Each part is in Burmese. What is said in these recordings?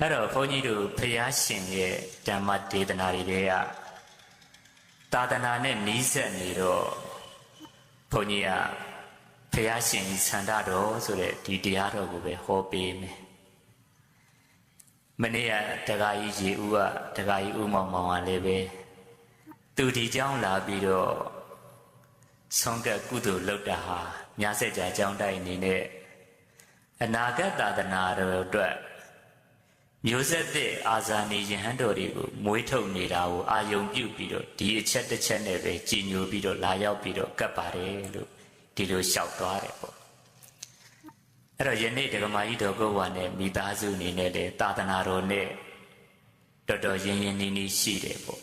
အဲ့တော့ဘုန်းကြီးတို့ဖျားရှင်ရဲ့ဓမ္မဒေသနာတွေကသာသနာနဲ့နီးစပ်နေတော့ဘုန်းကြီးကဖျားရှင်ဆန္ဒတော်ဆိုတဲ့ဒီတရားတော်ကိုပဲဟောပေးမယ်မနေ့ကတက္ကကြီးရေဦးကတက္ကကြီးဦးမောင်မောင်ကလည်းပဲသူဒီเจ้าလာပြီးတော့ဆုံးကကုသိုလ်လုပ်တာဟာမြတ်ဆက်ကြအကြောင်းတိုင်းအနေနဲ့အနာဂတ်သာသနာတော်အတွက် မျိုးဆက်သစ်အာဇာနည်ယဟန်တော်တွေကိုမွေးထုတ်နေတာကိုအာယုံပြုပြီးတော့ဒီအချက်တစ်ချက်နဲ့ပဲကြည်ညိုပြီးတော့လာရောက်ပြီးတော့ကပ်ပါတယ်လို့ဒီလိုလျှောက်သွားတယ်ပေါ့အဲ့တော့ယနေ့ဒကမာကြီးတော်ကိုဝါနဲ့မိသားစုအနေနဲ့လေသာသနာတော်နဲ့တော်တော်ရင်းရင်းနှီးနှီးရှိတယ်ပေါ့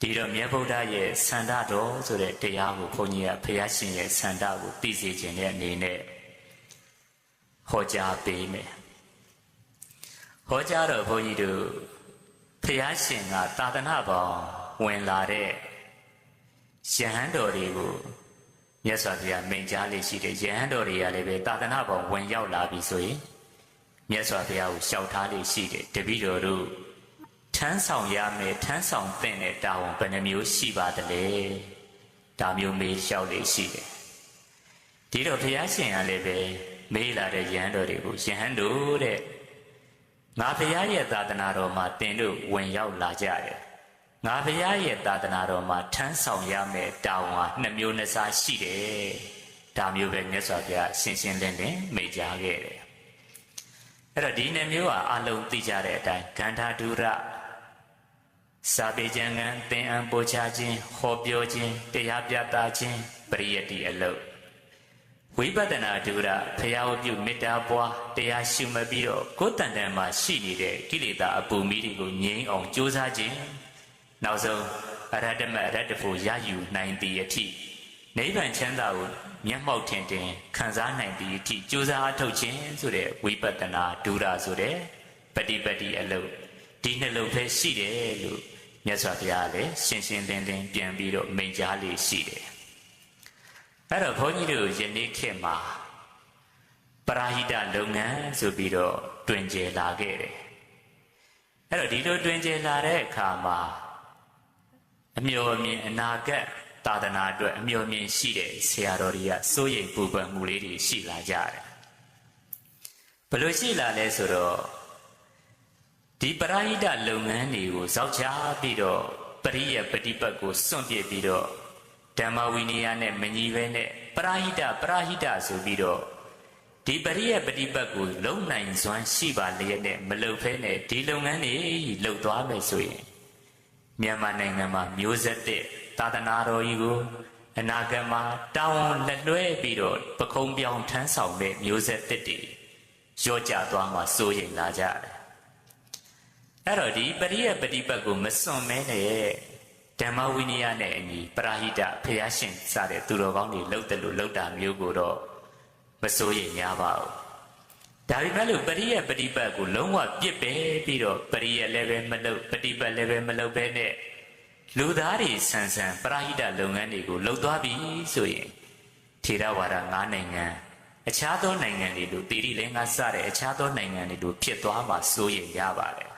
ဒီတော့မြတ်ဗုဒ္ဓရဲ့ဆန္ဒတော်ဆိုတဲ့တရားကိုဘုန်းကြီးကဖះရှင်ရဲ့ဆန္ဒကိုသိစေခြင်းတဲ့အနေနဲ့ဟောကြားပေးမယ် ဟောကြားတော့ဘုန်းကြီးတို့ဖះရှင်ကသာသနာပေါင်းဝင်လာတဲ့ယဟန်တော်တွေကိုမြတ်စွာဘုရားမိန့်ကြားလေးရှိတယ်ယဟန်တော်တွေကလည်းပဲသာသနာပေါင်းဝင်ရောက်လာပြီဆိုရင်မြတ်စွာဘုရားကိုရှောက်ထားလေးရှိတယ်တပည့်တော်တို့ထမ်းဆောင်ရမယ်ထမ်းဆောင်သင့်တဲ့တာဝန်ဘယ်နှမျိုးရှိပါသလဲဒါမျိုးမေးလျှောက်လေးရှိတယ်ဒီတော့ဘုရားရှင်ကလည်းပဲမေးလာတဲ့ယဟန်တော်တွေကိုယဟန်တို့တဲ့ ငါဘုရားရဲ့သာသနာတော်မှာတင်တို့ဝင်ရောက်လာကြတယ်ငါဘုရားရဲ့သာသနာတော်မှာထမ်းဆောင်ရမယ်တာဝန်ဟာနှစ်မျိုးနှစ်စားရှိတယ်ဒါမျိုးပဲမြတ်စွာဘုရားရှင်းရှင်းလင်းလင်းမိန့်ကြားခဲ့တယ်အဲ့တော့ဒီနှစ်မျိုးဟာအလုံးသိကြတဲ့အတိုင်းဂန္ဓာဒုရစာပေကျမ်းကံသင်အံပို့ချခြင်းဟောပြောခြင်းတရားပြသခြင်းပရိယတ္တိအလုပ် ဝိပဿနာဒုရဖရာဝပြုမေတ္တာပွားတရားရှုမှတ်ပြီးတော့ကိုယ်တန်တန်မှာရှိနေတဲ့ကိလေသာအပူမီးတွေကိုငြိမ်းအောင်ကြိုးစားခြင်းနောက်ဆုံးအရဟတမအရဟတဖို့ရယူနိုင်သည့်အထိနိဗ္ဗာန်ချမ်းသာကိုမျက်မှောက်ထင်ထင်ခံစားနိုင်သည့်အထိကြိုးစားအထောက်ခြင်းဆိုတဲ့ဝိပဿနာဒုရဆိုတဲ့ပฏิပတ္တိအလုပ်ဒီနှလုံးပဲရှိတယ်လို့မြတ်စွာဘုရားလည်းရှင်းရှင်းလင်းလင်းပြန်ပြီးတော့မိန့်ကြားလေးရှိတယ် အဲ့တော့ဘုန်းကြီးတို့ယနေ့ခေတ်မှာပရာဟိတလုပ်ငန်းဆိုပြီးတော့တွင်ကျယ်လာခဲ့တယ်အဲ့တော့ဒီလိုတွင်ကျယ်လာတဲ့အခါမှာအမျှော်အမြင်အနာဂတ်သာသနာအတွက်အမျှော်အမြင်ရှိတဲ့ဆရာတော်တွေကစိုးရိမ်ပူပန်မှုလေးတွေရှိလာကြတယ်ဘယ်လိုရှိလာလဲဆိုတော့ဒီပရာဟိတလုပ်ငန်းတွေကိုဇောက်ချပြီးတော့ပရိယပฏิပတ်ကိုစွန့်ပစ်ပြီးတော့ ဓမ္မဝိနည်းနဲ့မညီပဲနဲ့ပရာဟိတပရာဟိတဆိုပြီးတော့ဒီပရိယပฏิပတ်ကိုလုံနိုင်စွမ်းရှိပါလျက်နဲ့မလုံဖဲနဲ့ဒီလုပ်ငန်းတွေလှုပ်သွားမယ်ဆိုရင်မြန်မာနိုင်ငံမှာမျိုးဆက်တဲ့သာသနာတော်ကြီးကိုအနာဂတ်မှာတောင်းလက်လွဲပြီးတော့ပခုံးပြောင်းထမ်းဆောင်တဲ့မျိုးဆက်တစ်တွေရော့ကျသွားမှစိုးရိမ်လာကြတယ်အဲ့တော့ဒီပရိယပฏิပတ်ကိုမစွန့်မဲနဲ့ ဓမ္မဝိနည်းနဲ့အညီပရာဟိတဖျားရှင်စတဲ့သူတော်ကောင်းတွေလှုပ်တယ်လို့လှုပ်တာမျိုးကိုတော့မစိုးရိမ်များပါဘူးဒါပေမဲ့လို့ပရိယပฏิပတ်ကိုလုံးဝပြစ်ပယ်ပြီးတော့ပရိယလည်းပဲမလုပ်ပฏิပတ်လည်းပဲမလုပ်ဘဲနဲ့လူသားတွေဆန်ဆန်ပရာဟိတလုပ်ငန်းတွေကိုလှုပ်သွားပြီဆိုရင်ထေရဝါဒ၅နိုင်ငံအခြားသောနိုင်ငံတွေလိုတိရိလည်းငါစတဲ့အခြားသောနိုင်ငံတွေလိုဖြစ်သွားမှစိုးရိမ်ရပါတယ်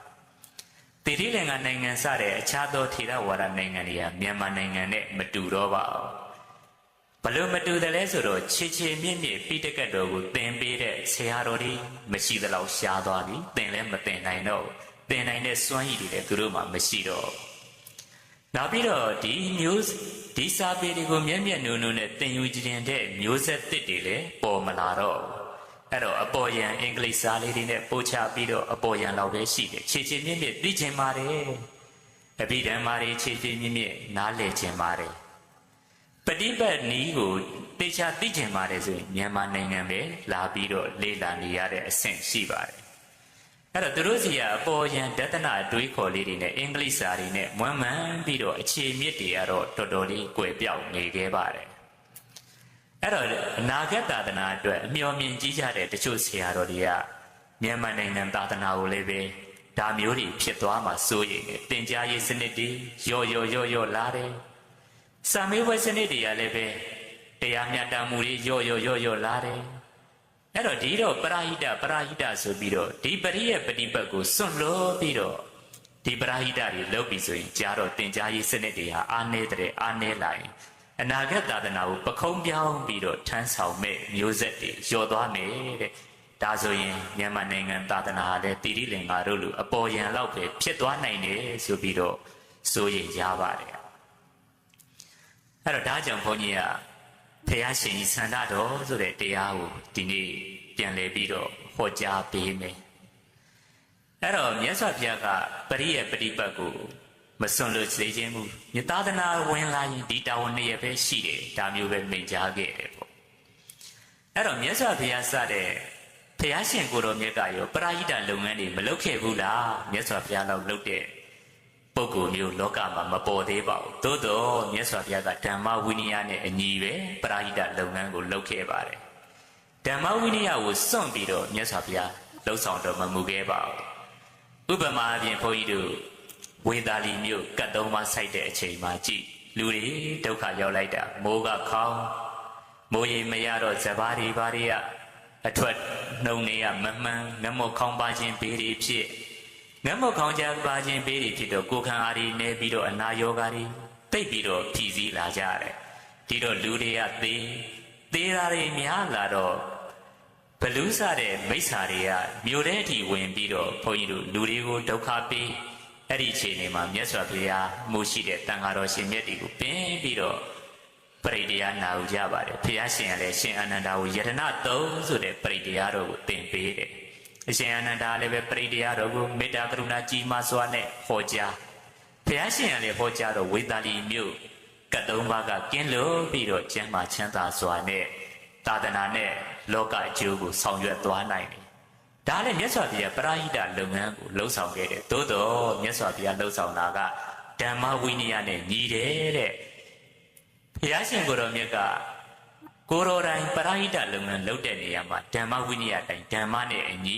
တိရိလည်းငါနိုင်ငံစတဲ့အခြားသောထေရဝါဒနိုင်ငံတွေကမြန်မာနိုင်ငံနဲ့မတူတော့ပါဘူးဘလို့မတူတယ်လဲဆိုတော့ခြေခြေမြင့်မြင့်ပြီးတက်ကတ်တော်ကိုသင်ပေးတဲ့ဆရာတော်တွေမရှိသလောက်ရှားသွားပြီသင်လည်းမသင်နိုင်တော့သင်နိုင်တဲ့စွမ်းရည်တွေလည်းသူတို့မှမရှိတော့နောက်ပြီးတော့ဒီမျိုးဒီစာပေတွေကိုမျက်မျက်နှုံနှုံနဲ့သင်ယူကြည်တဲ့မျိုးဆက်သစ်တွေလည်းပေါ်မလာတော့ အဲ့တော့အပေါ်ယံအင်္ဂလိပ်စာလေးတွေနဲ့ပို့ချပြီးတော့အပေါ်ယံလောက်ပဲရှိတယ်ခြေခြေမြင့်မြင့်သိချင်ပါတယ်အဘိဓမ္မာတွေခြေခြေမြင့်မြင့်နားလည်ချင်ပါတယ်ပฏิပတ်နီးကိုတေချာသိကျင်ပါတယ်ဆိုရင်မြန်မာနိုင်ငံပဲလာပြီးတော့လေ့လာနေရတဲ့အဆင့်ရှိပါတယ်အဲ့တော့သူတို့စီကအပေါ်ယံဒသနာအတွေးခေါ်လေးတွေနဲ့အင်္ဂလိပ်စာတွေနဲ့မွမ်းမံပြီးတော့အခြေမြစ်တွေကတော့တော်တော်လေးကွယ်ပြောက်နေခဲ့ပါတယ် အဲ့တော့အနာဂတ်သာသနာအတွက်အမျှော်မြင်ကြီးကြတဲ့တချို့ဆရာတော်တွေကမြန်မာနိုင်ငံသာသနာကိုလည်းပဲဒါမျိုးတွေဖြစ်သွားမှစိုးရိမ်တယ်တင် जा ရေးစနစ်တွေရော့ရော့ရော့ရော့လာတယ်စာမေးပွဲစနစ်တွေကလည်းပဲတရားမျှတမှုတွေရော့ရော့ရော့ရော့လာတယ် အဲ့တော့ဒီတော့ပရာဟိတပရာဟိတဆိုပြီးတော့ဒီပရိရဲ့ပฏิပတ်ကိုစွန့်လို့ပြီးတော့ဒီပရာဟိတတွေလုပ်ပြီးဆိုရင်ကြားတော့တင် जा ရေးစနစ်တွေဟာအားနေတဲ့အားနေလာရင် အနာဂတ်သာသနာကိုပခုံးပြောင်းပြီးတော့ထမ်းဆောင်မဲ့မျိုးဆက်တွေလျော့သွားမယ်တဲ့ဒါဆိုရင်မြန်မာနိုင်ငံသာသနာဟာလည်းတိရိလင်္ကာတို့လိုအပေါ်ယံလောက်ပဲဖြစ်သွားနိုင်တယ်ဆိုပြီးတော့စိုးရိမ်ကြပါတယ်အဲ့တော့ဒါကြောင့်ဘုန်းကြီးကဖះရှင်ကြီးဆန္ဒတော်ဆိုတဲ့တရားကိုဒီနေ့ပြန်လည်ပြီးတော့ဟောကြားပေးမယ်အဲ့တော့မြတ်စွာဘုရားကပရိယပฏิပတ်ကို မစွန့်လို့စေခြင်းမူမြေသားသနာဝင်လာရင်ဒီတာဝန်နဲ့ရပဲရှိတယ်ဒါမျိုးပဲမိန့်ကြားခဲ့တယ်ပေါ့အဲ့တော့မြတ်စွာဘုရားစတဲ့ဘုရားရှင်ကိုယ်တော်မြတ်ကရောပရိဟိတလုပ်ငန်းတွေမလုပ်ခဲ့ဘူးလားမြတ်စွာဘုရားလောက်လုပ်တဲ့ပုဂ္ဂိုလ်မျိုးလောကမှာမပေါ်သေးပါဘူးသို့တော့မြတ်စွာဘုရားကဓမ္မဝိနည်းနဲ့အညီပဲပရိဟိတလုပ်ငန်းကိုလုပ်ခဲ့ပါတယ်ဓမ္မဝိနည်းကိုစွန့်ပြီးတော့မြတ်စွာဘုရားလှုပ်ဆောင်တော်မမူခဲ့ပါဘူးဥပမာအပြင်ဘုန်းကြီးတို့ ဝေသာလီမြို့ကတ်သုံးပါစိုက်တဲ့အချိန်မှာကြည်လူတွေဒုက္ခရောက်လိုက်တာမိုးကခေါင်းမိုးရေမရတော့ဇဘာတွေဘာတွေကအထွက်နှုံနေရမမှန်ငမောခေါင်းပါခြင်းဘေးတွေဖြစ်ငမောခေါင်းကြပါခြင်းဘေးတွေဖြစ်တော့ကိုယ်ခံအားတွေနေပြီးတော့အနာယောဂါတွေတိတ်ပြီးတော့ဖြီးစည်းလာကြတယ်ဒီတော့လူတွေကသေးသေးတာတွေများလာတော့ဘလူးစားတဲ့မိစ္ဆာတွေကမြို့ထဲအထိဝင်ပြီးတော့ဘုန်းကြီးတို့လူတွေကိုဒုက္ခပေး အဲ့ဒီအချိန်တွေမှာမြတ်စွာဘုရားမှုရှိတဲ့တန်ဃာတော်ရှင်မြတ်တွေကိုပင်ပြီးတော့ပရိတရားနာယူကြပါတယ်ဘုရားရှင်ကလည်းရှင်အာနန္ဒာကိုယတနာသုံးဆိုတဲ့ပရိတရားတော်ကိုသင်ပေးတယ်အရှင်အာနန္ဒာလည်းပဲပရိတရားတော်ကိုမေတ္တာကရုဏာကြီးမားစွာနဲ့ဟောကြားဘုရားရှင်ကလည်းဟောကြားတော့ဝေသာလီမြို့ကတ်သုံးပါးကကင်းလို့ပြီးတော့ကျမ်းမာချမ်းသာစွာနဲ့သာသနာနဲ့လောကအကျိုးကိုဆောင်ရွက်သွားနိုင်တယ် ဒါလည်းမြတ်စွာဘုရားပရိဟိတလုပ်ငန်းကိုလှုပ်ဆောင်ခဲ့တယ်သို့တော့မြတ်စွာဘုရားလှုပ်ဆောင်တာကဓမ္မဝိနည်းနဲ့ညီတယ်တဲ့ဘုရားရှင်ကိုယ်တော်မြတ်ကကိုယ်တော်တိုင်ပရိဟိတလုပ်ငန်းလုပ်တဲ့နေရာမှာဓမ္မဝိနည်းတိုင်ဓမ္မနဲ့အညီ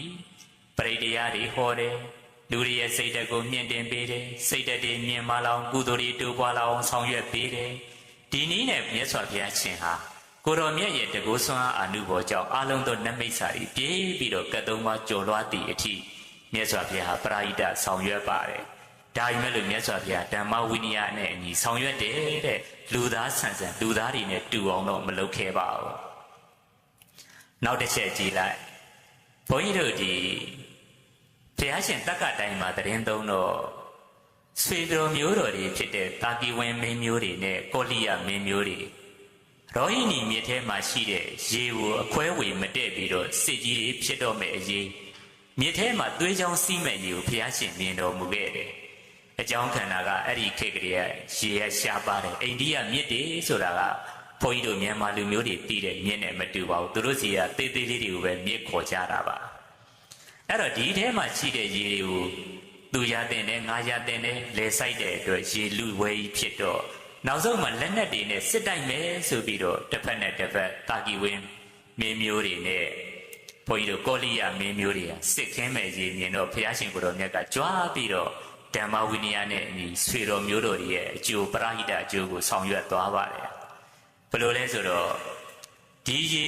ပရိတရားတွေဟောတယ်လူတွေရဲ့စိတ်ဓာတ်ကိုမြင့်တင်ပေးတယ်စိတ်ဓာတ်တွေမြင့်မားလောင်ကုသိုလ်တွေတိုးပွားလောင်ဆောင်ရွက်ပေးတယ်ဒီနည်းနဲ့မြတ်စွာဘုရားရှင်ဟာ ကိုတော်မြတ်ရဲ့တကုဆွမ်းအာနုဘောကြောင့်အာလုံးသောနမိတ်စာတွေပြေးပြီးတော့ကတ်သုံးပါကြော်လွှားသည့်အထိမြတ်စွာဘုရားဟာပရိဟိတဆောင်ရွက်ပါတယ်ဒါပေမဲ့လို့မြတ်စွာဘုရားဓမ္မဝိနည်းနဲ့အညီဆောင်ရွက်တယ်တဲ့လူသားဆန်ဆန်လူသားတွေနဲ့တူအောင်တော့မလုပ်ခဲ့ပါဘူးနောက်တစ်ချက်ကြည့်လိုက်ဘုန်းကြီးတို့ဒီဘုရားရှင်တက္ကတိုင်းမှာတရင်သုံးတော့ဆွေတော်မျိုးတော်တွေဖြစ်တဲ့တာကီဝင်မင်းမျိုးတွေနဲ့ကောလိယမင်းမျိုးတွေ ရောဟိနီမြစ်ထဲမှာရှိတဲ့ရေကိုအခွဲဝေမတည့်ပြီးတော့စစ်ကြီးတွေဖြစ်တော့မဲ့အရေးမြစ်ထဲမှာသွေးချောင်းစီးမဲ့ရေကိုဘုရားရှင်မြင်တော်မူခဲ့တယ်အကြောင်းခန္ဓာကအဲ့ဒီခေတ်ကလေးကရေရရှားပါတယ်အိန္ဒိယမြစ်တွေဆိုတာကဘုန်းကြီးတို့မြန်မာလူမျိုးတွေတည်တဲ့မြစ်နဲ့မတူပါဘူးသူတို့စီကတေးသေးလေးတွေကိုပဲမြစ်ခေါ်ကြတာပါအဲ့တော့ဒီထဲမှာရှိတဲ့ရေတွေကိုသူရတဲ့နဲ့ငါရတဲ့နဲ့လဲဆိုင်တဲ့အတွက်ရေလူဝဲကြီးဖြစ်တော့ နောက်ဆုံးမှာလက်နက်တွေနဲ့စစ်တိုက်မယ်ဆိုပြီးတော့တစ်ဖက်နဲ့တစ်ဖက်တာကီဝင်းမင်းမျိုးတွေနဲ့ဘုန်းကြီးတို့ကောလိယမင်းမျိုးတွေကစစ်ခင်းမဲ့ရေမြင်တော့ဘုရားရှင်ကိုယ်တော်မြတ်ကကြွားပြီးတော့ဓမ္မဝိနည်းနဲ့အညီဆွေတော်မျိုးတော်တွေရဲ့အကျိုးပရိဟိတအကျိုးကိုဆောင်ရွက်သွားပါတယ်ဘယ်လိုလဲဆိုတော့ဒီရေ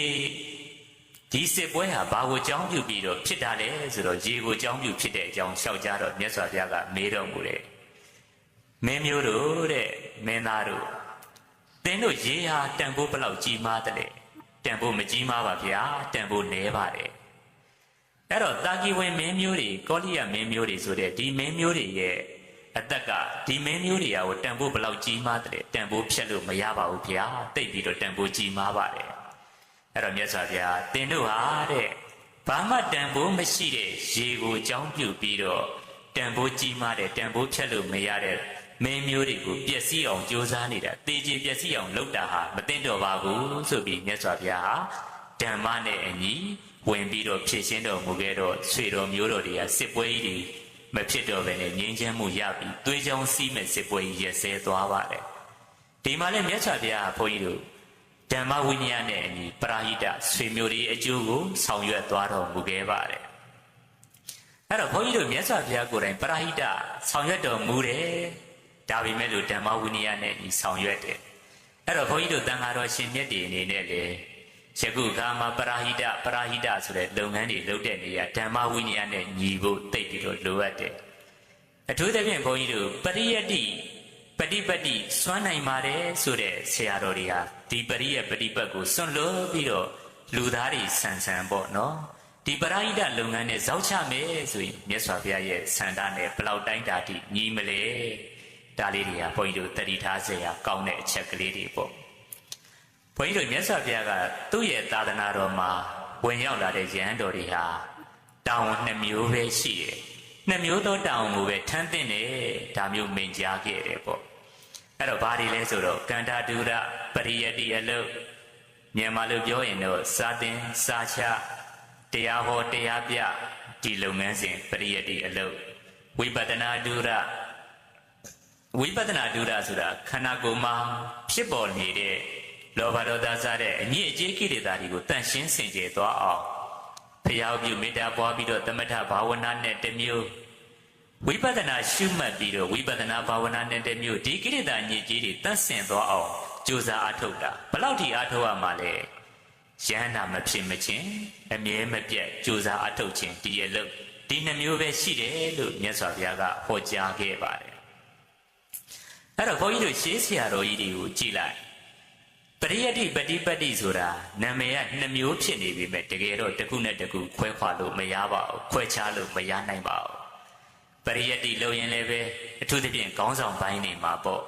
ဒီစစ်ပွဲဟာဘာကိုကြောင်းပြုပြီးတော့ဖြစ်တာလဲဆိုတော့ရေကိုကြောင်းပြုဖြစ်တဲ့အကြောင်းရှောက်ကြတော့မြတ်စွာဘုရားကမေးတော်မူတယ် မင်းမျိုးတို့တဲ့မင်းသားတို့သင်တို့ရေဟာတန်ဖိုးဘလောက်ကြီးမားတယ်လဲတန်ဖိုးမကြီးမားပါဗျာတန်ဖိုးနည်းပါတယ်အဲ့တော့တာကီဝင်မင်းမျိုးတွေကောလိယမင်းမျိုးတွေဆိုတဲ့ဒီမင်းမျိုးတွေရဲ့အသက်ကဒီမင်းမျိုးတွေကဟိုတန်ဖိုးဘလောက်ကြီးမားတယ်တန်ဖိုးဖြတ်လို့မရပါဘူးဗျာတိတ်ပြီးတော့တန်ဖိုးကြီးမားပါတယ်အဲ့တော့မြတ်စွာဘုရားတင်တို့ဟာတဲ့ဘာမှတန်ဖိုးမရှိတဲ့ရေကိုအကြောင်းပြုပြီးတော့တန်ဖိုးကြီးမားတဲ့တန်ဖိုးဖြတ်လို့မရတဲ့ မင်းမျိုးတွေကိုပျက်စီးအောင်ကြိုးစားနေတာတေချေပျက်စီးအောင်လုပ်တာဟာမသိတော့ပါဘူးဆိုပြီးမြတ်စွာဘုရားဟာဓမ္မနဲ့အညီဝင်ပြီးတော့ဖြည့်ရှင်းတော်မူခဲ့တော့ဆွေတော်မျိုးတော်တွေကစစ်ပွဲကြီးတွေမဖြစ်တော့ဘဲနဲ့ငြိမ်းချမ်းမှုရပြီးသွေးချောင်းစီးမဲ့စစ်ပွဲကြီးရက်စဲသွားပါတယ်ဒီမှာလည်းမြတ်စွာဘုရားဘုန်းကြီးတို့ဓမ္မဝိနည်းနဲ့အညီပရာဟိတဆွေမျိုးတွေအကျိုးကိုဆောင်ရွက်သွားတော်မူခဲ့ပါတယ်အဲ့တော့ဘုန်းကြီးတို့မြတ်စွာဘုရားကိုယ်တိုင်ပရာဟိတဆောင်ရွက်တော်မူတယ် ဒါပေမဲ့လို့ဓမ္မဝိနည်းနဲ့ညီဆောင်ရွက်တယ်အဲ့တော့ဘုန်းကြီးတို့တန်ဃာတော်ရှင်မြတ်တွေအနေနဲ့လေယခုကမှာပရာဟိတပရာဟိတဆိုတဲ့လုပ်ငန်းတွေလုပ်တဲ့နေရာဓမ္မဝိညာဉ်နဲ့ညီဖို့တိတ်ပြီးတော့လိုအပ်တယ်အထူးသဖြင့်ဘုန်းကြီးတို့ပရိယတ္တိပฏิပတ်တိစွမ်းနိုင်ပါတယ်ဆိုတဲ့ဆရာတော်တွေဟာဒီပရိယပฏิပတ်ကိုစွန့်လွတ်ပြီးတော့လူသားတွေဆန်ဆန်ပေါ့နော်ဒီပရာဟိတလုပ်ငန်းနဲ့ဇောက်ချမယ်ဆိုရင်မြတ်စွာဘုရားရဲ့ဆန္ဒနဲ့ဘလောက်တိုင်းတာတိညီမလဲ ဒါလေးတွေကဘုန်းကြီးတို့တတိထားစေရကောင်းတဲ့အချက်ကလေးတွေပေါ့ဘုန်းကြီးတို့မြတ်စွာဘုရားကသူ့ရဲ့သာသနာတော်မှာဝင်ရောက်လာတဲ့ယဟန်တော်တွေဟာတောင်နှစ်မျိုးပဲရှိတယ်နှစ်မျိုးသောတောင်ကိုပဲထမ်းသင့်တယ်ဒါမျိုးမင်ကြားခဲ့တယ်ပေါ့အဲ့တော့ဘာတွေလဲဆိုတော့ကန္တာဒူရပရိယတိအလုမြန်မာလိုပြောရင်တော့စာတင်စာချတရားဟောတရားပြဒီလုပ်ငန်းစဉ်ပရိယတိအလုဝိပဿနာဒူရ ဝိပဿနာဒုရဆိုတာခန္ဓာကိုယ်မှာဖြစ်ပေါ်နေတဲ့လောဘဒေါသစတဲ့အညစ်အကြေးကိလေသာတွေကိုတန့်ရှင်းစင်ကြယ်သွားအောင်ဖျားပြုမေတ္တာပွားပြီးတော့သမထဘာဝနာနဲ့တစ်မျိုးဝိပဿနာရှုမှတ်ပြီးတော့ဝိပဿနာဘာဝနာနဲ့တစ်မျိုးဒီကိလေသာညစ်ကြေးတွေတန့်စင်သွားအောင်ကြိုးစားအားထုတ်တာဘယ်လောက်ထိအားထုတ်ရမှာလဲယန္နာမဖြစ်မချင်းအမြဲမပြတ်ကြိုးစားအားထုတ်ခြင်းဒီအလုပ်ဒီနှမျိုးပဲရှိတယ်လို့မြတ်စွာဘုရားကဟောကြားခဲ့ပါတယ် အဲ့တော့ဘုန်းကြီးတို့ရှေးဆရာတော်ကြီးတွေကိုကြည်လိုက်ပရိယတ္တိပฏิပတ်တိဆိုတာနာမည်ကနှစ်မျိုးဖြစ်နေပြီမဲ့တကယ်တော့တစ်ခုနဲ့တစ်ခုခွဲခွာလို့မရပါဘူးခွဲခြားလို့မရနိုင်ပါဘူးပရိယတ္တိလို့ရင်လည်းပဲအထူးသဖြင့်ခေါင်းဆောင်ပိုင်းနေမှာပေါ့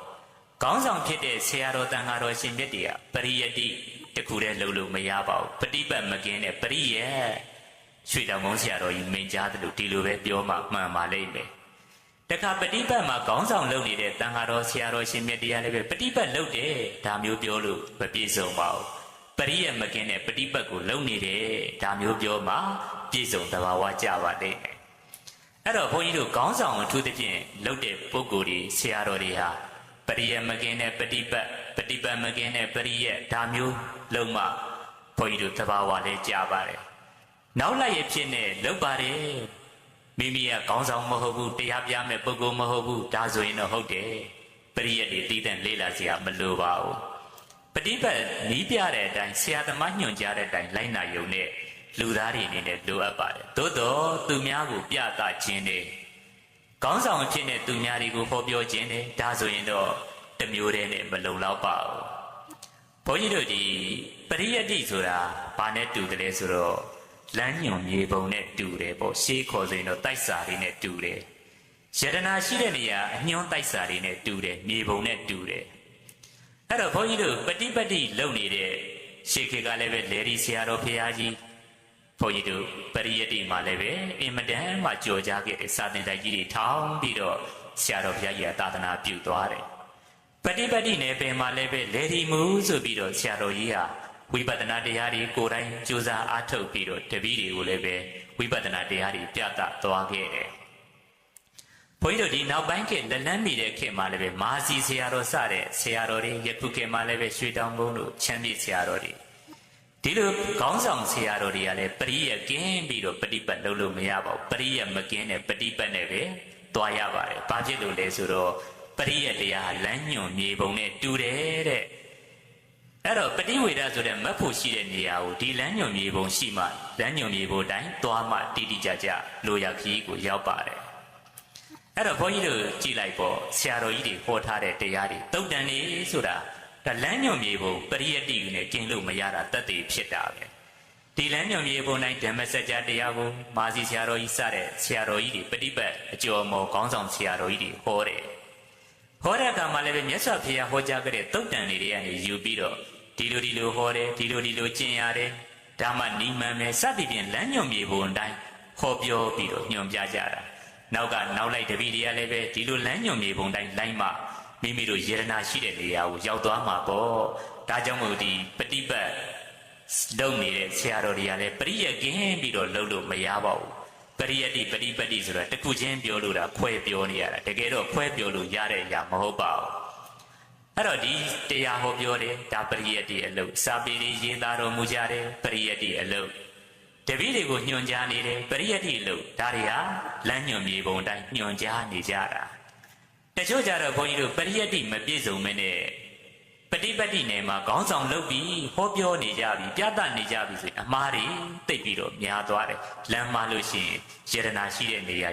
ခေါင်းဆောင်ဖြစ်တဲ့ဆရာတော်တန်ဃာတော်ရှင်မြတ်တွေကပရိယတ္တိတစ်ခုတည်းလုပ်လို့မရပါဘူးပฏิပတ်မကင်းတဲ့ပရိယတ်ရွှေတောင်ကုန်းဆရာတော်ကြီးမိန်ကြားတယ်လို့ဒီလိုပဲပြောမှမှန်ပါလိမ့်မယ် တခါပฏิပတ်မှာခေါင်းဆောင်လုပ်နေတဲ့တန်ဃာတော်ဆရာတော်ရှင်မြတ်တရားလည်းပဲပฏิပတ်လုပ်တယ်ဒါမျိုးပြောလို့မပြည့်စုံပါဘူးပရိယမကင်းတဲ့ပฏิပတ်ကိုလုပ်နေတယ်ဒါမျိုးပြောမှပြည့်စုံတဘာဝကြပါလိမ့်မယ်အဲ့တော့ဘုန်းကြီးတို့ခေါင်းဆောင်အထူးသဖြင့်လုပ်တဲ့ပုဂ္ဂိုလ်တွေဆရာတော်တွေဟာပရိယမကင်းတဲ့ပฏิပတ်ပฏิပတ်မကင်းတဲ့ပရိယဒါမျိုးလုံးမှဘုန်းကြီးတို့တဘာဝလည်းကြပါတယ်နောက်လိုက်ရဖြစ်နေလုပ်ပါတယ် မိမိကခေါင်းဆောင်မဟုတ်ဘူးတရားပြမဲ့ပုဂ္ဂိုလ်မဟုတ်ဘူးဒါဆိုရင်တော့ဟုတ်တယ်ပရိယတ်တွေတည်တဲ့လေးလာစရာမလိုပါဘူးပฏิပတ်နီးပြတဲ့အတိုင်းဆရာသမားညွှန်ကြားတဲ့အတိုင်းလိုက်နာယုံနဲ့လူသားတွေအနေနဲ့လိုအပ်ပါတယ်သို့တော့သူများကိုပြသခြင်းနဲ့ခေါင်းဆောင်ဖြစ်တဲ့သူများတွေကိုဟောပြောခြင်းနဲ့ဒါဆိုရင်တော့တမျိုးတည်းနဲ့မလုံလောက်ပါဘူးဘုန်းကြီးတို့ဒီပရိယတ်တိဆိုတာဘာနဲ့တူတယ်လဲဆိုတော့ လမ်းညွန်မြေပုံနဲ့တူတယ်ပေါ့ရှေးခေါ်ဆိုရင်တော့တိုက်စာတွေနဲ့တူတယ်ယတနာရှိတဲ့နေရာအညွန်းတိုက်စာတွေနဲ့တူတယ်မြေပုံနဲ့တူတယ်အဲ့တော့ဘုန်းကြီးတို့ပฏิပတ်တိလုပ်နေတဲ့ရှေးခေတ်ကလည်းပဲလေဒီဆရာတော်ဖရာကြီးဘုန်းကြီးတို့ပရိယတ္တိမှာလည်းပဲအင်မတန်မှကြော်ကြားခဲ့တဲ့စာသင်တိုက်ကြီးတွေထောင်းပြီးတော့ဆရာတော်ဘုရားကြီးကသာသနာပြုသွားတယ်ပฏิပတ်တိနယ်ပင်မှာလည်းပဲလေဒီမူဆိုပြီးတော့ဆရာတော်ကြီးဟာ ဝိပဿနာတရားတွေကိုယ်တိုင်ကြိုးစားအားထုတ်ပြီးတော့တပည့်တွေကိုလည်းပဲဝိပဿနာတရားတွေပြသသွားခဲ့တယ်။ဘုန်းကြီးတို့ဒီနောက်ပိုင်းခေတ်လက်လန်းမီတဲ့ခေတ်မှာလည်းပဲမာစီဆရာတော်စတဲ့ဆရာတော်တွေယခုခေတ်မှာလည်းပဲရွှေတောင်ဘုံတို့ချမ်းမြေဆရာတော်တွေဒီလိုခေါင်းဆောင်ဆရာတော်တွေကလည်းပရိယကင်းပြီးတော့ပฏิပတ်လုပ်လို့မရပါဘူးပရိယမကင်းတဲ့ပฏิပတ်နဲ့ပဲသွားရပါတယ်။ဘာဖြစ်လို့လဲဆိုတော့ပရိယတရားလမ်းညွန်မြေပုံနဲ့တူတယ်တဲ့ အဲ့တော့ပฏิဝေဒဆိုတဲ့မတ်ဖို့ရှိတဲ့နေရာကိုဒီလမ်းညွန်မြေပုံရှိမှလမ်းညွန်မြေပုံတိုင်းသွားမှတိတိကျကျလိုရာခီးကိုရောက်ပါတယ်အဲ့တော့ဘုန်းကြီးတို့ကြည်လိုက်ပေါ့ဆရာတော်ကြီးတွေဟောထားတဲ့တရားတွေတုတ်တန်နေဆိုတာဒါလမ်းညွန်မြေပုံပရိယတ္တိကိုနဲ့ကျင့်လို့မရတာတတ်သိဖြစ်တာပဲဒီလမ်းညွန်မြေပုံတိုင်းဓမ္မစကြာတရားကိုမာစီဆရာတော်ကြီးစတဲ့ဆရာတော်ကြီးတွေပฏิပတ်အကျော်မော်ခေါင်းဆောင်ဆရာတော်ကြီးတွေဟောတယ်ဟောတဲ့အခါမှာလည်းပဲမြတ်စွာဘုရားဟောကြားခဲ့တဲ့တုတ်တန်တွေတွေကနေယူပြီးတော့ ဒီလိုဒီလိုဟောတယ်ဒီလိုဒီလိုကျင့်ရတယ်ဒါမှနိမန်မယ်စသည်ဖြင့်လမ်းညွန်မြေပုံအတိုင်းဟောပြောပြီးတော့ညွန်ပြကြတာနောက်ကနောက်လိုက်တပည့်တွေကလည်းပဲဒီလိုလမ်းညွန်မြေပုံတိုင်းလိုက်မှမိမိတို့ယေရနာရှိတဲ့နေရာကိုရောက်သွားမှာပေါ့ဒါကြောင့်မို့ဒီပฏิပတ်လုံနေတဲ့ဆရာတော်တွေကလည်းပရိယကင်းပြီးတော့လှုပ်လို့မရပါဘူးပရိယတိပฏิပတ်တိဆိုတာတခုချင်းပြောလို့တာခွဲပြောနေရတာတကယ်တော့ခွဲပြောလို့ရတဲ့အရာမဟုတ်ပါဘူး အဲ့တော့ဒီတရားဟောပြောတယ်ဒါပရိယတ္တိအလုပ်စာပေတွေရေးသားတော်မူကြတယ်ပရိယတ္တိအလုပ်တပည့်တွေကိုညွှန်ကြားနေတယ်ပရိယတ္တိအလုပ်ဒါတွေဟာလမ်းညွှန်မြေပုံတိုင်းညွှန်ကြားနေကြတာတချို့ကြတော့ဘုန်းကြီးတို့ပရိယတ္တိမပြည့်စုံမနဲ့ပฏิပတ်တိနယ်မှာခေါင်းဆောင်လုပ်ပြီးဟောပြောနေကြပြီပြသနေကြပြီဆိုရင်အမားတွေတိတ်ပြီးတော့များသွားတယ်လမ်းမလို့ရှိရင်ယရနာရှိတဲ့နေရာ